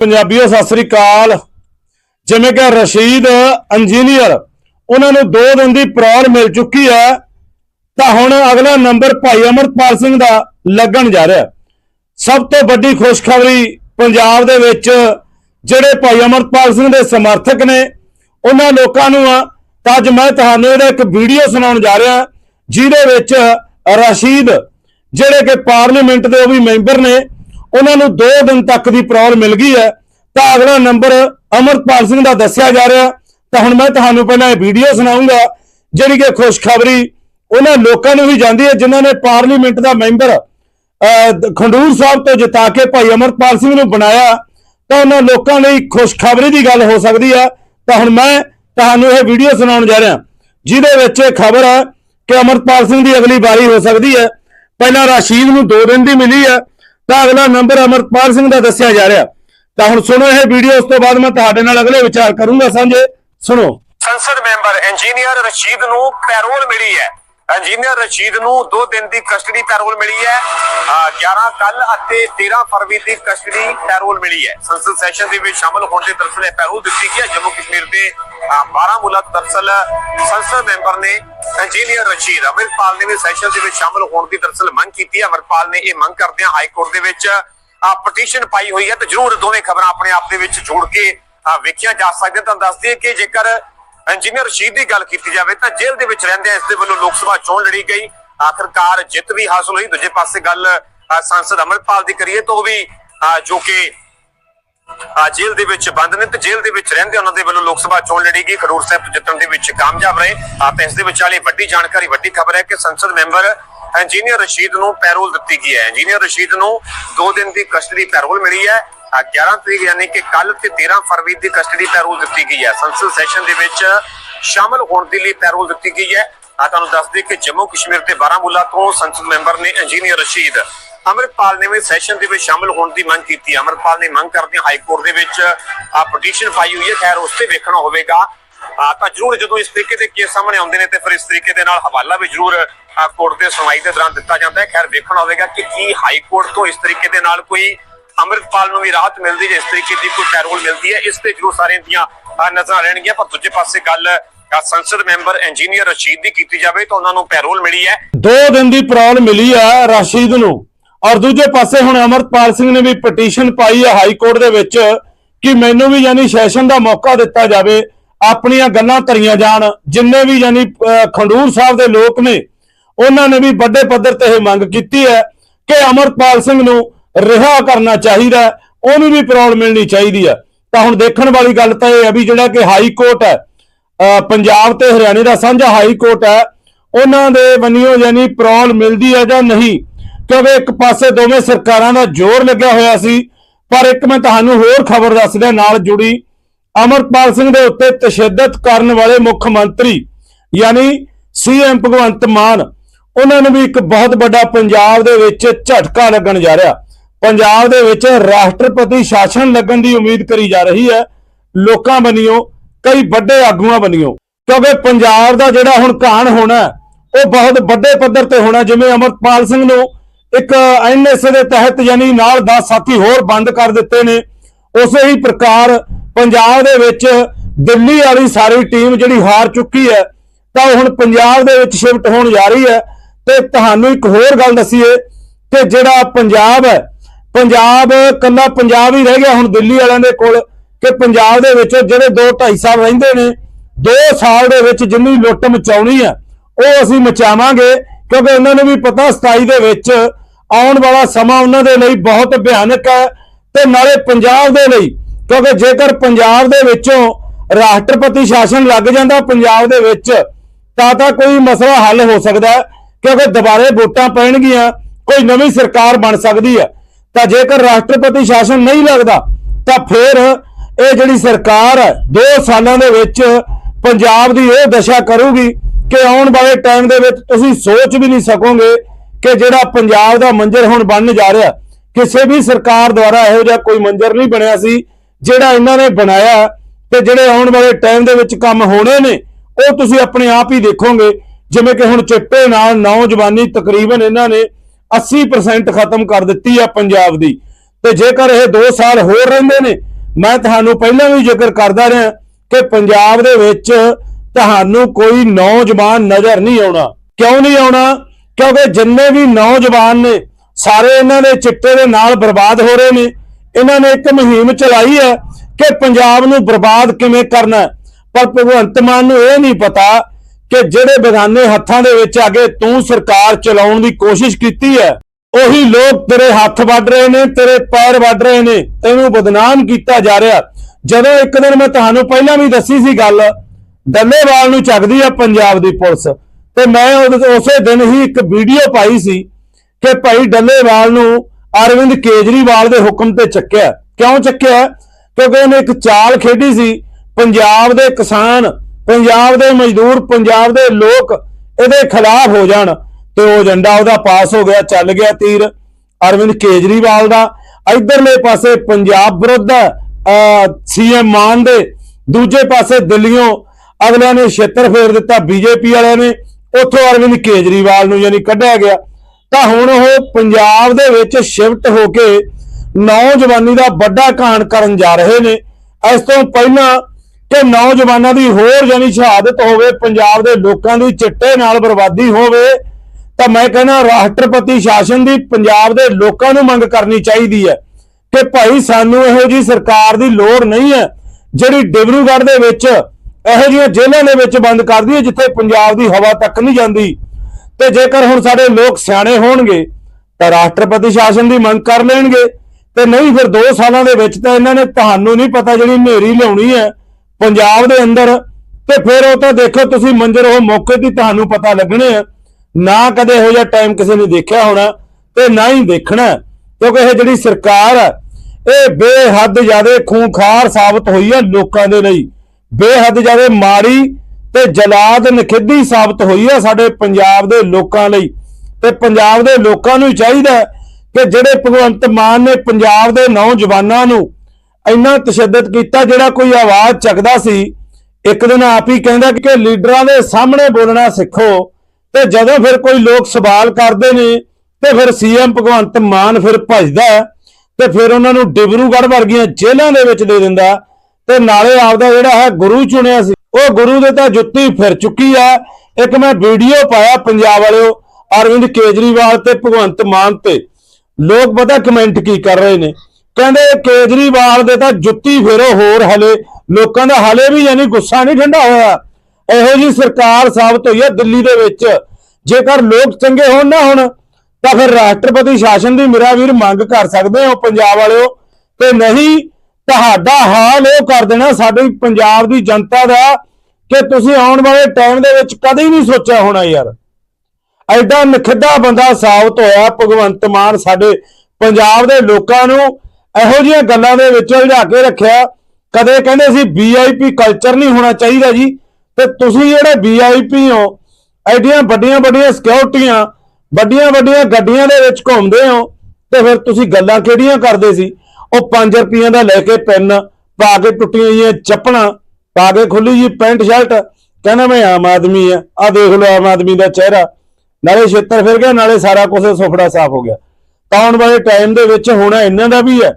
ਪੰਜਾਬੀਓ, ਸਤਿ ਸ੍ਰੀ ਅਕਾਲ। ਜਿਵੇਂ ਕਿ ਰਸ਼ੀਦ, ਇੰਜੀਨੀਅਰ, ਉਹਨਾਂ ਨੂੰ 2 ਦਿਨ ਦੀ ਪ੍ਰੋਲ ਮਿਲ ਚੁੱਕੀ ਹੈ। ਤਾਂ ਹੁਣ ਅਗਲਾ ਨੰਬਰ ਭਾਈ ਅਮਰਪਾਲ ਸਿੰਘ ਦਾ ਲੱਗਣ ਜਾ ਰਿਹਾ। ਸਭ ਤੋਂ ਵੱਡੀ ਖੁਸ਼ਖਬਰੀ ਪੰਜਾਬ ਦੇ ਵਿੱਚ ਜਿਹੜੇ ਭਾਈ ਅਮਰਪਾਲ ਸਿੰਘ ਦੇ ਸਮਰਥਕ ਨੇ, ਉਹਨਾਂ ਲੋਕਾਂ ਨੂੰ ਆ। ਤਾਂ ਅੱਜ ਮੈਂ ਤੁਹਾਨੂੰ ਇਹਦਾ ਇੱਕ ਵੀਡੀਓ ਸੁਣਾਉਣ ਜਾ ਰਿਹਾ, ਜਿਹਦੇ ਵਿੱਚ ਰਸ਼ੀਦ, ਜਿਹੜੇ ਕਿ ਪਾਰਲੀਮੈਂਟ ਦੇ ਉਹ ਵੀ ਮੈਂਬਰ ਨੇ ਉਹਨਾਂ ਨੂੰ 2 ਦਿਨ ਤੱਕ ਦੀ ਪ੍ਰੋਲ ਮਿਲ ਗਈ ਹੈ। ਤਾਂ ਅਗਲਾ ਨੰਬਰ ਅਮਰਪਾਲ ਸਿੰਘ ਦਾ ਦੱਸਿਆ ਜਾ ਰਿਹਾ। ਤਾਂ ਹੁਣ ਮੈਂ ਤੁਹਾਨੂੰ ਪਹਿਲਾਂ ਇਹ ਵੀਡੀਓ ਸੁਣਾਉਂਗਾ, ਜਿਹੜੀ ਕਿ ਖੁਸ਼ਖਬਰੀ ਉਹਨਾਂ ਲੋਕਾਂ ਨੂੰ ਵੀ ਜਾਂਦੀ ਹੈ, ਜਿਨ੍ਹਾਂ ਨੇ ਪਾਰਲੀਮੈਂਟ ਦਾ ਮੈਂਬਰ ਖੰਡੂਰ ਸਾਹਿਬ ਤੋਂ ਜਿਤਾ ਕੇ ਭਾਈ ਅਮਰਪਾਲ ਸਿੰਘ ਨੂੰ ਬਣਾਇਆ। ਤਾਂ ਉਹਨਾਂ ਲੋਕਾਂ ਲਈ ਖੁਸ਼ਖਬਰੀ ਦੀ ਗੱਲ ਹੋ ਸਕਦੀ ਹੈ। ਤਾਂ ਹੁਣ ਮੈਂ ਤੁਹਾਨੂੰ ਇਹ ਵੀਡੀਓ ਸੁਣਾਉਣ ਜਾ ਰਿਹਾ। ਜਿਹਦੇ ਵਿੱਚ ਇਹ ਖਬਰ ਹੈ ਕਿ ਅਮਰਪਾਲ ਸਿੰਘ ਦੀ ਅਗਲੀ ਵਾਰੀ ਹੋ ਸਕਦੀ ਹੈ। ਪਹਿਲਾਂ ਰਾਸ਼ੀਦ ਨੂੰ 2 ਦਿਨ ਦੀ ਮਿਲੀ ਹੈ। ਤਾਂ ਅਗਲਾ ਨੰਬਰ ਅਮਰਪਾਲ ਸਿੰਘ ਦਾ ਦੱਸਿਆ ਜਾ ਰਿਹਾ। ਤਾਂ ਹੁਣ ਸੁਣੋ ਇਹ ਵੀਡੀਓ, ਉਸ ਤੋਂ ਬਾਅਦ ਮੈਂ ਤੁਹਾਡੇ ਨਾਲ ਅਗਲੇ ਵਿਚਾਰ ਕਰੂੰਗਾ ਸਾਂਝੇ। ਸੁਣੋ। ਸੰਸਦ ਮੈਂਬਰ ਇੰਜੀਨੀਅਰ ਰਸ਼ੀਦ ਨੂੰ ਪੈਰੋਲ ਮਿਲੀ ਹੈ। ਇੰਜੀਨੀਅਰ ਰਸ਼ੀਦ ਨੂੰ 2 ਦਿਨ ਦੀ ਕਸਟਡੀ ਪੈਰੋਲ ਮਿਲੀ ਹੈ। ਅਹ 11 ਕੱਲ ਅਤੇ 13 ਫਰਵਰੀ ਦੀ ਕਸਟਡੀ ਪੈਰੋਲ ਮਿਲੀ ਹੈ। ਸੰਸਦ ਸੈਸ਼ਨ ਦੇ ਵਿੱਚ ਸ਼ਾਮਲ ਹੋਣ ਦੇ ਦਰਸਲ ਪੈਰੋਲ ਦਿੱਤੀ ਗਈ ਹੈ। ਜੰਮੂ ਕਸ਼ਮੀਰ ਦੇ ਬਾਰਾਮੂਲਾ ਦਰਸਲ ਸੰਸਦ ਮੈਂਬਰ ਨੇ ਇੰਜੀਨੀਅਰ ਰਸ਼ੀਦ ਅਮਰਪਾਲ ਨੇ ਵੀ ਸੈਸ਼ਨ ਦੇ ਵਿੱਚ ਸ਼ਾਮਲ ਹੋਣ ਦੀ ਦਰਸਲ ਮੰਗ ਕੀਤੀ ਅਮਰਪਾਲ ਨੇ ਇਹ ਮੰਗ ਕਰਦਿਆਂ ਹਾਈ ਕੋਰਟ ਦੇ ਵਿੱਚ ਪਟੀਸ਼ਨ ਪਾਈ ਹੋਈ ਹੈ ਤੇ ਜਰੂਰ ਦੋਵੇਂ ਖਬਰਾਂ ਆਪਣੇ ਆਪ ਦੇ ਵਿੱਚ ਜੋੜ ਕੇ ਵੇਖਿਆ ਜਾ ਸਕਦੀਆਂ। ਤਾਂ ਦੱਸ ਦਈਏ ਕਿ ਜੇਕਰ ਇੰਜੀਨੀਅਰ ਰਸ਼ੀਦ ਦੀ ਗੱਲ ਕੀਤੀ ਜਾਵੇ ਤਾਂ ਜੇਲ੍ਹ ਦੇ ਵਿੱਚ ਰਹਿੰਦੇ ਇਸ ਦੇ ਵੱਲੋਂ ਲੋਕ ਸਭਾ ਚੋਣ ਲੜੀ ਗਈ। ਆਖਰਕਾਰ ਜਿੱਤ ਵੀ ਹਾਸਲ ਹੋਈ। ਦੂਜੇ ਪਾਸੇ ਗੱਲ ਸੰਸਦ ਅਮਰਪਾਲ ਦੀ ਕਰੀਏ ਤਾਂ ਉਹ ਵੀ ਜੋ ਕਿ ਜੇਲ੍ਹ ਦੇ ਵਿੱਚ ਬੰਦ ਨੇ ਤੇ ਜੇਲ੍ਹ ਦੇ ਵਿੱਚ ਰਹਿੰਦੇ ਉਹਨਾਂ ਦੇ ਵੱਲੋਂ ਲੋਕ ਸਭਾ ਚੋਣ ਲੜੀ ਗਈ ਖਡੂਰ ਸਾਹਿਬ ਤੋਂ ਜਿੱਤਣ ਦੇ ਵਿੱਚ ਕਾਮਯਾਬ ਰਹੇ। ਆ ਇਸ ਦੇ ਵਿੱਚ ਵੱਡੀ ਜਾਣਕਾਰੀ, ਵੱਡੀ ਖਬਰ ਹੈ ਕਿ ਸੰਸਦ ਮੈਂਬਰ ਇੰਜੀਨੀਅਰ ਰਸ਼ੀਦ ਨੂੰ ਪੈਰੋਲ ਦਿੱਤੀ ਗਈ ਹੈ। ਇੰਜੀਨੀਅਰ ਰਸ਼ੀਦ ਨੂੰ 2 ਦਿਨ ਦੀ ਕਸਟਡੀ ਪੈਰੋਲ ਮਿਲੀ ਹੈ। 11 ਤਰੀਕ ਯਾਨੀ ਕਿ ਕੱਲ ਤੇ 13 ਫਰਵਰੀ ਦੀ ਕਸਟਡੀ ਪੈਰੋਲ ਦਿੱਤੀ ਗਈ ਹੈ। ਸੰਸਦ ਸੈਸ਼ਨ ਦੇ ਵਿੱਚ ਸ਼ਾਮਲ ਹੋਣ ਦੇ ਲਈ ਪੈਰੋਲ ਦਿੱਤੀ ਗਈ ਹੈ। ਆ ਤੁਹਾਨੂੰ ਦੱਸ ਦਈਏ ਕਿ ਜੰਮੂ ਕਸ਼ਮੀਰ ਤੇ ਬਾਰਾਮੂਲਾ ਤੋਂ ਸੰਸਦ ਮੈਂਬਰ ਨੇ ਇੰਜੀਨੀਅਰ ਰਸ਼ੀਦ ਅਮਰਪਾਲ ਨੇ ਵੀ ਸੈਸ਼ਨ ਦੇ ਵਿੱਚ ਸ਼ਾਮਲ ਹੋਣ ਦੀ ਮੰਗ ਕੀਤੀ। ਅਮਰਪਾਲ ਨੇ ਮੰਗ ਕਰਦੇ ਹਾਈ ਕੋਰਟ ਦੇ ਵਿੱਚ ਪਟੀਸ਼ਨ ਪਾਈ ਹੋਈ ਹੈ। ਖੈਰ, ਉਸ ਤੇ ਵੇਖਣਾ ਹੋਵੇਗਾ। ਤਾਂ ਜ਼ਰੂਰ ਜਦੋਂ ਇਸ ਤਰੀਕੇ ਦੇ ਕੇਸ ਸਾਹਮਣੇ ਆਉਂਦੇ ਨੇ, ਤੇ ਫਿਰ ਇਸ ਤਰੀਕੇ ਦੇ ਨਾਲ ਹਵਾਲਾ ਵੀ ਜ਼ਰੂਰ ਕੋਰਟ ਦੇ ਸੁਣਵਾਈ ਦੇ ਦੌਰਾਨ ਦਿੱਤਾ ਜਾਂਦਾ ਹੈ। ਖੈਰ, ਵੇਖਣਾ ਹੋਵੇਗਾ ਕਿ ਕੀ ਹਾਈ ਕੋਰਟ ਤੋਂ ਇਸ ਤਰੀਕੇ ਦੇ ਨਾਲ ਕੋਈ ਅਮਰਿਤਪਾਲ ਨੂੰ ਵੀ ਰਾਹਤ ਮਿਲਦੀ ਹੈ, ਇਸ ਤਰੀਕੇ ਦੀ ਕੋਈ ਪੈਰੋਲ ਮਿਲਦੀ ਹੈ। ਇਸ ਤੇ ਜ਼ਰੂਰ ਸਾਰਿਆਂ ਦੀਆਂ ਨਜ਼ਰਾਂ ਰਹਿਣਗੀਆਂ। ਪਰ ਦੂਜੇ ਪਾਸੇ ਗੱਲ ਸੰਸਦ ਮੈਂਬਰ ਇੰਜੀਨੀਅਰ ਰਸ਼ੀਦ ਦੀ ਕੀਤੀ ਜਾਵੇ, ਤਾਂ ਉਹਨਾਂ ਨੂੰ ਪੈਰੋਲ ਮਿਲੀ ਹੈ। 2 ਦਿਨ ਦੀ ਪ੍ਰੋਲ ਮਿਲੀ ਹੈ ਰਾਸ਼ੀਦ ਨੂੰ। ਔਰ ਦੂਜੇ ਪਾਸੇ ਹੁਣ ਅਮਰਪਾਲ ਸਿੰਘ ਨੇ ਵੀ ਪਟੀਸ਼ਨ ਪਾਈ ਹੈ ਹਾਈ ਕੋਰਟ ਦੇ ਵਿੱਚ ਕਿ ਮੈਨੂੰ ਵੀ ਯਾਨੀ ਸੈਸ਼ਨ ਦਾ ਮੌਕਾ ਦਿੱਤਾ ਜਾਵੇ, ਆਪਣੀਆਂ ਗੱਲਾਂ ਧਰੀਆਂ ਜਾਣ, ਜਿੰਨੇ ਵੀ ਯਾਨੀ ਖੰਡੂਰ ਸਾਹਿਬ ਦੇ ਲੋਕ ਨੇ, ਉਹਨਾਂ ਨੇ ਵੀ ਵੱਡੇ ਪੱਧਰ ਤੇ ਇਹ ਮੰਗ ਕੀਤੀ ਹੈ ਕਿ ਅਮਰਪਾਲ ਸਿੰਘ ਨੂੰ ਰਿਹਾ ਕਰਨਾ ਚਾਹੀਦਾ, ਉਹਨੂੰ ਵੀ ਪ੍ਰੋਲ ਮਿਲਣੀ ਚਾਹੀਦੀ ਹੈ। ਤਾਂ ਹੁਣ ਦੇਖਣ ਵਾਲੀ ਗੱਲ ਤਾਂ ਇਹ ਹੈ ਵੀ ਜਿਹੜਾ ਕਿ ਹਾਈ ਕੋਰਟ ਹੈ ਪੰਜਾਬ ਤੇ ਹਰਿਆਣੇ ਦਾ ਸਾਂਝਾ ਹਾਈ ਕੋਰਟ ਹੈ, ਉਹਨਾਂ ਦੇ ਬੰਨਿਓ ਯਾਨੀ ਪ੍ਰੋਲ ਮਿਲਦੀ ਹੈ ਜਾਂ ਨਹੀਂ? ਕਿਉਂਕਿ ਇੱਕ ਪਾਸੇ ਦੋਵੇਂ ਸਰਕਾਰਾਂ ਦਾ ਜ਼ੋਰ ਲੱਗਿਆ ਹੋਇਆ ਸੀ, ਪਰ ਇੱਕ ਮੈਂ ਤੁਹਾਨੂੰ ਹੋਰ ਖਬਰ ਦੱਸ ਰਿਹਾ ਨਾਲ ਜੁੜੀ। ਅਮਰਪਾਲ ਸਿੰਘ ਦੇ ਉੱਤੇ ਤਸ਼ੱਦਦ ਕਰਨ ਵਾਲੇ ਮੁੱਖ ਮੰਤਰੀ, ਯਾਨੀ ਸੀਐਮ ਭਗਵੰਤ ਮਾਨ, ਉਹਨਾਂ ਨੂੰ ਵੀ ਇੱਕ ਬਹੁਤ ਵੱਡਾ ਪੰਜਾਬ ਦੇ ਵਿੱਚ ਝਟਕਾ ਲੱਗਣ ਜਾ ਰਿਹਾ। ਪੰਜਾਬ ਦੇ ਵਿੱਚ ਰਾਸ਼ਟਰਪਤੀ ਸ਼ਾਸਨ ਲੱਗਣ ਦੀ ਉਮੀਦ ਕਰੀ ਜਾ ਰਹੀ ਹੈ। ਲੋਕਾਂ ਬਣਿਓ ਕਈ ਵੱਡੇ ਆਗੂਆਂ ਬਣਿਓ ਕਿਉਂਕਿ ਪੰਜਾਬ ਦਾ ਜਿਹੜਾ ਹੁਣ ਕਹਾਣ ਹੋਣਾ, ਉਹ ਬਹੁਤ ਵੱਡੇ ਪੱਧਰ ਤੇ ਹੋਣਾ, ਜਿਵੇਂ ਅਮਰਪਾਲ ਸਿੰਘ ਨੂੰ ਇੱਕ ਐਨਐਸਏ ਦੇ ਤਹਿਤ ਯਾਨੀ ਨਾਲ 10 ਸਾਥੀ ਹੋਰ ਬੰਦ ਕਰ ਦਿੱਤੇ ਨੇ। ਉਸੇ ਹੀ ਪ੍ਰਕਾਰ ਪੰਜਾਬ ਦੇ ਵਿੱਚ ਦਿੱਲੀ ਵਾਲੀ ਸਾਰੀ ਟੀਮ ਜਿਹੜੀ ਹਾਰ ਚੁੱਕੀ ਹੈ, ਤਾਂ ਉਹ ਹੁਣ ਪੰਜਾਬ ਦੇ ਵਿੱਚ ਸ਼ਿਫਟ ਹੋਣ ਜਾ ਰਹੀ ਹੈ। ਤੇ ਤੁਹਾਨੂੰ ਇੱਕ ਹੋਰ ਗੱਲ ਦਸੀਏ ਕਿ ਜਿਹੜਾ ਪੰਜਾਬ ਹੈ, ਪੰਜਾਬ ਕੱਲਾ ਪੰਜਾਬ ਹੀ ਰਹਿ ਗਿਆ ਹੁਣ ਦਿੱਲੀ ਵਾਲਿਆਂ ਦੇ ਕੋਲ, ਕਿ ਪੰਜਾਬ ਦੇ ਵਿੱਚ ਜਿਹੜੇ 2 2.5 ਸਾਲ ਰਹਿੰਦੇ ਨੇ 2 ਸਾਲ ਦੇ ਵਿੱਚ ਜਿੰਨੀ ਲੁੱਟ ਮਚਾਉਣੀ ਹੈ, ਉਹ ਅਸੀਂ ਮਚਾਵਾਂਗੇ। ਕਿਉਂਕਿ ਉਹਨਾਂ ਨੂੰ ਵੀ ਪਤਾ 27 ਦੇ ਵਿੱਚ ਆਉਣ ਵਾਲਾ ਸਮਾਂ ਉਹਨਾਂ ਦੇ ਲਈ ਬਹੁਤ ਭਿਆਨਕ ਹੈ ਤੇ ਨਾਲੇ ਪੰਜਾਬ ਦੇ ਲਈ, ਕਿਉਂਕਿ ਜੇਕਰ ਪੰਜਾਬ ਦੇ ਵਿੱਚੋਂ ਰਾਸ਼ਟਰਪਤੀ ਸ਼ਾਸਨ ਲੱਗ ਜਾਂਦਾ ਪੰਜਾਬ ਦੇ ਵਿੱਚ, ਤਾਂ ਤਾਂ ਕੋਈ ਮਸਲਾ ਹੱਲ ਹੋ ਸਕਦਾ ਕਿਉਂਕਿ ਦੁਬਾਰੇ ਵੋਟਾਂ ਪੈਣਗੀਆਂ, ਕੋਈ ਨਵੀਂ ਸਰਕਾਰ ਬਣ ਸਕਦੀ ਹੈ। ਤਾਂ ਜੇਕਰ ਰਾਸ਼ਟਰਪਤੀ ਸ਼ਾਸਨ ਨਹੀਂ ਲੱਗਦਾ, ਤਾਂ ਫਿਰ ਇਹ ਜਿਹੜੀ ਸਰਕਾਰ ਹੈ 2 ਸਾਲਾਂ ਦੇ ਵਿੱਚ ਪੰਜਾਬ ਦੀ ਇਹ ਦਸ਼ਾ ਕਰੂਗੀ। ਕਿ ਆਉਣ ਵਾਲੇ ਟਾਈਮ ਦੇ ਵਿੱਚ ਤੁਸੀਂ ਸੋਚ ਵੀ ਨਹੀਂ ਸਕੋਗੇ ਕਿ ਜਿਹੜਾ ਪੰਜਾਬ ਦਾ ਮੰਜ਼ਰ ਹੁਣ ਬਣਨ ਜਾ ਰਿਹਾ, ਕਿਸੇ ਵੀ ਸਰਕਾਰ ਦੁਆਰਾ ਇਹੋ ਜਿਹਾ ਕੋਈ ਮੰਜ਼ਰ ਨਹੀਂ ਬਣਿਆ ਸੀ, ਜਿਹੜਾ ਇਹਨਾਂ ਨੇ ਬਣਾਇਆ ਤੇ ਜਿਹੜੇ ਆਉਣ ਵਾਲੇ ਟਾਈਮ ਦੇ ਵਿੱਚ ਕੰਮ ਹੋਣੇ ਨੇ, ਉਹ ਤੁਸੀਂ ਆਪਣੇ ਆਪ ਹੀ ਦੇਖੋਗੇ। ਜਿਵੇਂ ਕਿ ਹੁਣ ਚਿੱਟੇ ਨਾਲ ਨੌਜਵਾਨੀ ਤਕਰੀਬਨ ਇਹਨਾਂ ਨੇ 80% ਖਤਮ ਕਰ ਦਿੱਤੀ ਆ ਪੰਜਾਬ ਦੀ। ਤੇ ਜੇਕਰ ਇਹ 2 ਸਾਲ ਹੋਰ ਰਹਿੰਦੇ ਨੇ, ਮੈਂ ਤੁਹਾਨੂੰ ਪਹਿਲਾਂ ਵੀ ਜ਼ਿਕਰ ਕਰਦਾ ਰਿਹਾ ਕਿ ਪੰਜਾਬ ਦੇ ਵਿੱਚ ਤੁਹਾਨੂੰ ਕੋਈ ਨੌਜਵਾਨ ਨਜ਼ਰ ਨਹੀਂ ਆਉਣਾ। ਕਿਉਂ ਨਹੀਂ ਆਉਣਾ? ਕਿਉਂਕਿ ਜਿੰਨੇ ਵੀ ਨੌਜਵਾਨ ਨੇ, ਸਾਰੇ ਇਹਨਾਂ ਦੇ ਚਿੱਟੇ ਦੇ ਨਾਲ ਬਰਬਾਦ ਹੋ ਰਹੇ ਨੇ। ਇਹਨਾਂ ਨੇ ਇੱਕ ਮੁਹਿੰਮ ਚਲਾਈ ਹੈ ਕਿ ਪੰਜਾਬ ਨੂੰ ਬਰਬਾਦ ਕਿਵੇਂ ਕਰਨਾ ਪਰ ਭਗਵੰਤ ਮਾਨ ਨੂੰ ਇਹ ਨਹੀਂ ਪਤਾ ਕਿ ਜਿਹੜੇ ਬੇਗਾਨੇ ਹੱਥਾਂ ਦੇ ਵਿੱਚ ਆ ਕੇ ਤੂੰ ਸਰਕਾਰ ਚਲਾਉਣ ਦੀ ਕੋਸ਼ਿਸ਼ ਕੀਤੀ ਹੈ, ਉਹੀ ਲੋਕ ਤੇਰੇ ਹੱਥ ਵੱਢ ਰਹੇ ਨੇ, ਤੇਰੇ ਪੈਰ ਵੱਢ ਰਹੇ ਨੇ। ਤੈਨੂੰ ਬਦਨਾਮ ਕੀਤਾ ਜਾ ਰਿਹਾ। ਜਦੋਂ ਇੱਕ ਦਿਨ ਮੈਂ ਤੁਹਾਨੂੰ ਪਹਿਲਾਂ ਵੀ ਦੱਸੀ ਸੀ ਗੱਲ ਡੱਲੇਵਾਲ ਨੂੰ ਚੱਕਦੀ ਆ ਪੰਜਾਬ ਦੀ ਪੁਲਿਸ। ਤੇ ਮੈਂ ਉਹਦੇ- ਉਸੇ ਦਿਨ ਹੀ ਇੱਕ ਵੀਡੀਓ ਪਾਈ ਸੀ ਕਿ ਭਾਈ ਡੱਲੇਵਾਲ ਨੂੰ ਅਰਵਿੰਦ ਕੇਜਰੀਵਾਲ ਦੇ ਹੁਕਮ ਤੇ ਚੱਕਿਆ। ਕਿਉਂ ਚੱਕਿਆ? ਕਿਉਂਕਿ ਉਹਨੇ ਇੱਕ ਚਾਲ ਖੇਡੀ ਸੀ, ਪੰਜਾਬ ਦੇ ਕਿਸਾਨ, ਪੰਜਾਬ ਦੇ ਮਜ਼ਦੂਰ, ਪੰਜਾਬ ਦੇ ਲੋਕ ਇਹਦੇ ਖਿਲਾਫ ਹੋ ਜਾਣ। ਤੇ ਉਹ ਏਜੰਡਾ ਉਹਦਾ ਪਾਸ ਹੋ ਗਿਆ, ਚੱਲ ਗਿਆ ਤੀਰ ਅਰਵਿੰਦ ਕੇਜਰੀਵਾਲ ਦਾ। ਇਧਰਲੇ ਪਾਸੇ ਪੰਜਾਬ ਵਿਰੁੱਧ ਸੀਐਮ ਮਾਨ ਦੇ, ਦੂਜੇ ਪਾਸੇ ਦਿੱਲੀੋਂ ਅਗਲਿਆਂ ਨੇ ਛੇਤਰ ਫੇਰ ਦਿੱਤਾ, ਬੀਜੇਪੀ ਵਾਲਿਆਂ ਨੇ, ਉੱਥੋਂ ਅਰਵਿੰਦ ਕੇਜਰੀਵਾਲ ਨੂੰ ਯਾਨੀ ਕੱਢਿਆ ਗਿਆ। ਤਾਂ ਹੁਣ ਉਹ ਪੰਜਾਬ ਦੇ ਵਿੱਚ ਸ਼ਿਫਟ ਹੋ ਕੇ ਨੌਜਵਾਨੀ ਦਾ ਵੱਡਾ ਕਾਂਡ ਕਰਨ ਜਾ ਰਹੇ ਨੇ। ਇਸ ਤੋਂ ਪਹਿਲਾਂ ਕਿ ਨੌਜਵਾਨਾਂ ਦੀ ਹੋਰ ਯਾਨੀ ਸ਼ਹਾਦਤ ਹੋਵੇ, ਪੰਜਾਬ ਦੇ ਲੋਕਾਂ ਦੀ ਚਿੱਟੇ ਨਾਲ ਬਰਬਾਦੀ ਹੋਵੇ, ਤਾਂ ਮੈਂ ਕਹਿੰਦਾ ਰਾਸ਼ਟਰਪਤੀ ਸ਼ਾਸਨ ਦੀ ਪੰਜਾਬ ਦੇ ਲੋਕਾਂ ਨੂੰ ਮੰਗ ਕਰਨੀ ਚਾਹੀਦੀ ਹੈ ਕਿ ਭਾਈ ਸਾਨੂੰ ਇਹੋ ਜੀ ਸਰਕਾਰ ਦੀ ਲੋੜ ਨਹੀਂ ਹੈ, ਜਿਹੜੀ ਡਿਬਰੂਗੜ੍ਹ ਦੇ ਵਿੱਚ ਇਹੋ ਜਿਹੀਆਂ ਜੇਲ੍ਹਾਂ ਦੇ ਵਿੱਚ ਬੰਦ ਕਰਦੀ ਹੈ ਜਿੱਥੇ ਪੰਜਾਬ ਦੀ ਹਵਾ ਤੱਕ ਨਹੀਂ ਜਾਂਦੀ। ਤੇ ਜੇਕਰ ਹੁਣ ਸਾਡੇ ਲੋਕ ਸਿਆਣੇ ਹੋਣਗੇ, ਤਾਂ ਰਾਸ਼ਟਰਪਤੀ ਸ਼ਾਸਨ ਦੀ ਮੰਗ ਕਰ ਲੈਣਗੇ। ਤੇ ਨਹੀਂ ਫਿਰ 2 ਸਾਲਾਂ ਦੇ ਵਿੱਚ ਤਾਂ ਇਹਨਾਂ ਨੇ ਤੁਹਾਨੂੰ ਨਹੀਂ ਪਤਾ ਜਿਹੜੀ ਹਨੇਰੀ ਲਿਆਉਣੀ ਹੈ ਪੰਜਾਬ ਦੇ ਅੰਦਰ। ਤੇ ਫਿਰ ਉਹ ਤਾਂ ਦੇਖੋ ਤੁਸੀਂ ਮੰਜ਼ਰ ਉਹ ਮੌਕੇ ਦੀ ਤੁਹਾਨੂੰ ਪਤਾ ਲੱਗਣੇ ਆ। ਨਾ ਕਦੇ ਇਹੋ ਜਿਹਾ ਟਾਈਮ ਕਿਸੇ ਨੇ ਦੇਖਿਆ ਹੋਣਾ ਤੇ ਨਾ ਹੀ ਦੇਖਣਾ। ਕਿਉਂਕਿ ਇਹ ਜਿਹੜੀ ਸਰਕਾਰ ਹੈ ਇਹ ਬੇਹੱਦ ਜ਼ਿਆਦਾ ਖੂੰਖਾਰ ਸਾਬਤ ਹੋਈ ਹੈ ਲੋਕਾਂ ਦੇ ਲਈ। ਬੇਹੱਦ ਜ਼ਿਆਦਾ ਮਾੜੀ ਤੇ ਜਲਾਦ ਨਖਿੱਧੀ ਸਾਬਤ ਹੋਈ ਹੈ ਸਾਡੇ ਪੰਜਾਬ ਦੇ ਲੋਕਾਂ ਲਈ। ਤੇ ਪੰਜਾਬ ਦੇ ਲੋਕਾਂ ਨੂੰ ਹੀ ਚਾਹੀਦਾ ਕਿ ਜਿਹੜੇ ਭਗਵੰਤ ਮਾਨ ਨੇ ਪੰਜਾਬ ਦੇ ਨੌਜਵਾਨਾਂ ਨੂੰ ਇੰਨਾ ਤਸ਼ੱਦਦ ਕੀਤਾ, ਜਿਹੜਾ ਕੋਈ ਆਵਾਜ਼ ਚੱਕਦਾ ਸੀ, ਇੱਕ ਦਿਨ ਆਪ ਹੀ ਕਹਿੰਦਾ ਕਿ ਲੀਡਰਾਂ ਦੇ ਸਾਹਮਣੇ ਬੋਲਣਾ ਸਿੱਖੋ ਤੇ ਜਦੋਂ ਫਿਰ ਕੋਈ ਲੋਕ ਸਵਾਲ ਕਰਦੇ ਨੇ ਤੇ ਫਿਰ ਸੀਐਮ ਭਗਵੰਤ ਮਾਨ ਫਿਰ ਭਜਦਾ ਹੈ ਤੇ ਫਿਰ ਉਹਨਾਂ ਨੂੰ ਡਿਬਰੂਗੜ੍ਹ ਵਰਗੀਆਂ ਜੇਲ੍ਹਾਂ ਦੇ ਵਿੱਚ ਦੇ ਦਿੰਦਾ ਤੇ ਨਾਲੇ ਆਪਦਾ ਜਿਹੜਾ ਹੈ ਗੁਰੂ ਚੁਣਿਆ ਸੀ। ਉਹ ਗੁਰੂ ਦੇ ਤਾਂ ਜੁੱਤੀ ਫਿਰ ਚੁੱਕੀ ਆ। ਇੱਕ ਮੈਂ ਵੀਡੀਓ ਪਾਇਆ ਪੰਜਾਬ ਵਾਲਿਓ, ਅਰਵਿੰਦ ਕੇਜਰੀਵਾਲ ਤੇ ਭਗਵੰਤ ਮਾਨ ਤੇ। ਲੋਕ ਪਤਾ ਕਮੈਂਟ ਕੀ ਕਰ ਰਹੇ ਨੇ। ਕਹਿੰਦੇ ਕੇਜਰੀਵਾਲ ਦੇ ਤਾਂ ਜੁੱਤੀ ਫੇਰੋ ਹੋਰ ਹਲੇ, ਲੋਕਾਂ ਦਾ ਹਲੇ ਵੀ ਯਾਨੀ ਗੁੱਸਾ ਨਹੀਂ ਠੰਡਾ ਹੋਇਆ। ਇਹੋ ਜੀ ਸਰਕਾਰ ਸਾਬਤ ਹੋਈ ਹੈ ਦਿੱਲੀ ਦੇ ਵਿੱਚ। ਜੇਕਰ ਲੋਕ ਚੰਗੇ ਹੋਣ ਨਾ ਹੁਣ, ਤਾਂ ਫਿਰ ਰਾਸ਼ਟਰਪਤੀ ਸ਼ਾਸਨ ਦੀ ਮੇਰਾ ਵੀਰ ਮੰਗ ਕਰ ਸਕਦੇ ਹੋ ਪੰਜਾਬ ਵਾਲਿਓ। ਤੇ ਨਹੀਂ ਤੁਹਾਡਾ ਹਾਲ ਉਹ ਕਰ ਦੇਣਾ, ਸਾਡੀ ਪੰਜਾਬ ਦੀ ਜਨਤਾ ਦਾ, ਕਿ ਤੁਸੀਂ ਆਉਣ ਵਾਲੇ ਟਾਈਮ ਦੇ ਵਿੱਚ ਕਦੇ ਨਹੀਂ ਸੋਚਿਆ ਹੋਣਾ ਯਾਰ। ਐਡਾ ਨਖਿੱਧਾ ਬੰਦਾ ਸਾਬਤ ਹੋਇਆ, ਭਗਵੰਤ ਮਾਨ ਸਾਡੇ ਪੰਜਾਬ ਦੇ ਲੋਕਾਂ ਨੂੰ ਇਹੋ ਜਿਹੀਆਂ ਗੱਲਾਂ ਦੇ ਵਿੱਚ ਉਲਝਾ ਕੇ ਰੱਖਿਆ। ਕਦੇ ਕਹਿੰਦੇ ਸੀ ਵੀਆਈਪੀ ਕਲਚਰ ਨਹੀਂ ਹੋਣਾ ਚਾਹੀਦਾ ਜੀ। ਤੇ ਤੁਸੀਂ ਜਿਹੜੇ ਵੀਆਈਪੀ ਹੋ, ਐਡੀਆਂ ਵੱਡੀਆਂ ਵੱਡੀਆਂ ਸਿਕਿਉਰਟੀਆਂ ਵੱਡੀਆਂ ਵੱਡੀਆਂ ਗੱਡੀਆਂ ਦੇ ਵਿੱਚ ਘੁੰਮਦੇ ਹੋ, ਤੇ ਫਿਰ ਤੁਸੀਂ ਗੱਲਾਂ ਕਿਹੜੀਆਂ ਕਰਦੇ ਸੀ? ਉਹ 5 ਰੁਪਈਆਂ ਦਾ ਲੈ ਕੇ ਪੈਨ ਪਾ ਕੇ ਟੁੱਟੀਆਂ ਜੀਆਂ ਚੱਪਲਾਂ ਪਾ ਕੇ ਖੁੱਲੀ ਜੀ ਪੈਂਟ ਸ਼ਰਟ। ਕਹਿੰਦਾ ਮੈਂ ਆਮ ਆਦਮੀ ਆ। ਆ ਦੇਖ ਲਓ ਆਮ ਆਦਮੀ ਦਾ ਚਿਹਰਾ। ਨਾਲੇ ਛੇਤਰ ਫਿਰ ਗਿਆ, ਨਾਲੇ ਸਾਰਾ ਕੁਝ ਸੁਫੜਾ ਸਾਫ਼ ਹੋ ਗਿਆ। ਤਾਂ ਆਉਣ ਵਾਲੇ ਟਾਈਮ ਦੇ ਵਿੱਚ ਹੋਣਾ ਇਹਨਾਂ ਦਾ ਵੀ ਹੈ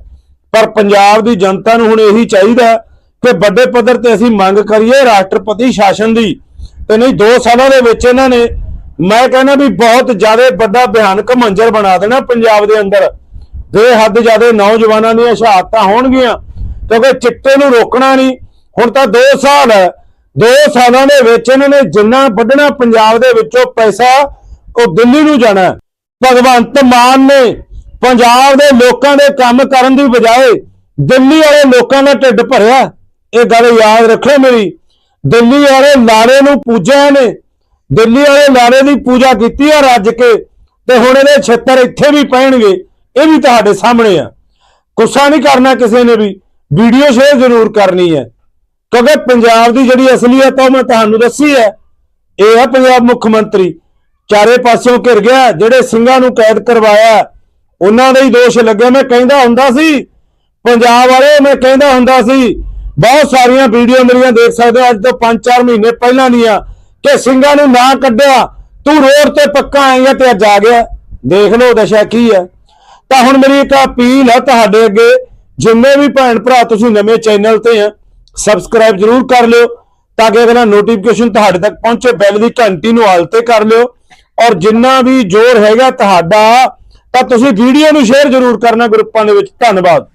ਪਰ ਪੰਜਾਬ ਦੀ ਜਨਤਾ ਨੂੰ ਹੁਣ ਇਹੀ ਚਾਹੀਦਾ ਕਿ ਵੱਡੇ ਪੱਧਰ ਤੇ ਅਸੀਂ ਮੰਗ ਕਰੀਏ ਰਾਸ਼ਟਰਪਤੀ ਸ਼ਾਸਨ ਦੀ। ਤੇ ਨਹੀਂ 2 ਸਾਲਾਂ ਦੇ ਵਿੱਚ ਇਹਨਾਂ ਨੇ, ਮੈਂ ਕਹਿੰਦਾ ਵੀ ਬਹੁਤ ਜ਼ਿਆਦਾ ਵੱਡਾ ਭਿਆਨਕ ਮੰਜ਼ਰ ਬਣਾ ਦੇਣਾ ਪੰਜਾਬ ਦੇ ਅੰਦਰ। ਬੇਹੱਦ ਜ਼ਿਆਦਾ ਨੌਜਵਾਨਾਂ ਦੀਆਂ ਸ਼ਹਾਦਤਾਂ ਹੋਣਗੀਆਂ, ਕਿਉਂਕਿ ਚਿੱਟੇ ਨੂੰ ਰੋਕਣਾ ਨਹੀਂ। ਹੁਣ ਤਾਂ 2 ਸਾਲ ਹੈ 2 ਸਾਲਾਂ ਦੇ ਵਿੱਚ ਇਹਨਾਂ ਨੇ ਜਿੰਨਾ ਵੱਢਣਾ ਪੰਜਾਬ ਦੇ ਵਿੱਚੋਂ ਪੈਸਾ, ਉਹ ਦਿੱਲੀ ਨੂੰ ਜਾਣਾ ਭਗਵੰਤ ਮਾਨ ਨੇ ਪੰਜਾਬ ਦੇ ਲੋਕਾਂ ਦੇ ਕੰਮ ਕਰਨ ਦੀ ਬਜਾਏ ਦਿੱਲੀ ਵਾਲੇ ਲੋਕਾਂ ਦਾ ਢਿੱਡ ਭਰਿਆ। ਇਹ ਗੱਲ ਯਾਦ ਰੱਖੋ ਮੇਰੀ, ਦਿੱਲੀ ਵਾਲੇ ਲਾਰੇ ਨੂੰ ਪੂਜਿਆ ਨੇ ਦਿੱਲੀ ਵਾਲੇ ਲਾਰੇ ਦੀ ਪੂਜਾ ਕੀਤੀ ਆ ਰੱਜ ਕੇ, ਤੇ ਹੁਣ ਇਹਦੇ ਛੱਤਰ ਇੱਥੇ ਵੀ ਪੈਣਗੇ। ਇਹ ਵੀ ਤੁਹਾਡੇ ਸਾਹਮਣੇ ਆ। ਗੁੱਸਾ ਨਹੀਂ ਕਰਨਾ ਕਿਸੇ ਨੇ ਵੀ। ਵੀਡੀਓ ਸ਼ੇਅਰ ਜ਼ਰੂਰ ਕਰਨੀ ਹੈ। ਕਿਉਂਕਿ ਪੰਜਾਬ ਦੀ ਜਿਹੜੀ ਅਸਲੀਅਤ ਆ, ਉਹ ਮੈਂ ਤੁਹਾਨੂੰ ਦੱਸੀ ਹੈ। ਇਹ ਹੈ ਪੰਜਾਬ ਮੁੱਖ ਮੰਤਰੀ। ਚਾਰੇ ਪਾਸਿਓਂ ਘਿਰ ਗਿਆ, ਜਿਹੜੇ ਸਿੰਘਾਂ ਨੂੰ ਕੈਦ ਕਰਵਾਇਆ। ਉਹਨਾਂ ਦੇ ਹੀ ਦੋਸ਼ ਲੱਗੇ। ਮੈਂ ਕਹਿੰਦਾ ਹੁੰਦਾ ਸੀ, ਪੰਜਾਬ ਵਾਲੇ, ਮੈਂ ਕਹਿੰਦਾ ਹੁੰਦਾ ਸੀ, ਬਹੁਤ ਸਾਰੀਆਂ ਵੀਡੀਓ ਮੇਰੀਆਂ ਦੇਖ ਸਕਦੇ ਹੋ, ਅੱਜ ਤੋਂ 5-4 ਮਹੀਨੇ ਪਹਿਲਾਂ ਦੀਆਂ, ਕਿ ਸਿੰਘਾਂ ਨੂੰ ਨਾ ਕੱਢਿਆ। ਤੂੰ ਰੋਡ ਤੇ ਪੱਕਾ ਆਏਗਾ ਤੇ ਅੱਜ ਆ ਗਿਆ। ਦੇਖ ਲਓ ਦਸ਼ਾ ਕੀ ਹੈ। ਤਾਂ ਹੁਣ ਮੇਰੀ ਇੱਕ ਅਪੀਲ ਹੈ ਤੁਹਾਡੇ ਅੱਗੇ, ਜਿੰਨੇ ਵੀ ਭੈਣ ਭਰਾ ਤੁਸੀਂ ਨਵੇਂ ਚੈਨਲ ਤੇ ਆ ਸਬਸਕ੍ਰਾਈਬ ਜਰੂਰ ਕਰ ਲਿਓ, ਤਾਂ ਕਿ ਅਗਲਾ ਨੋਟੀਫਿਕੇਸ਼ਨ ਤੁਹਾਡੇ ਤੱਕ ਪਹੁੰਚੇ ਬੈਲ ਦੀ ਘੰਟੀ ਨੂੰ ਆਲ ਤੇ ਕਰ ਲਿਓ, ਔਰ ਜਿੰਨਾ ਵੀ ਜ਼ੋਰ ਹੈਗਾ ਤੁਹਾਡਾ, ਤਾਂ ਤੁਸੀਂ ਵੀਡੀਓ ਨੂੰ ਸ਼ੇਅਰ ਜਰੂਰ ਕਰਨਾ ਗਰੁੱਪਾਂ ਦੇ ਵਿੱਚ। ਧੰਨਵਾਦ।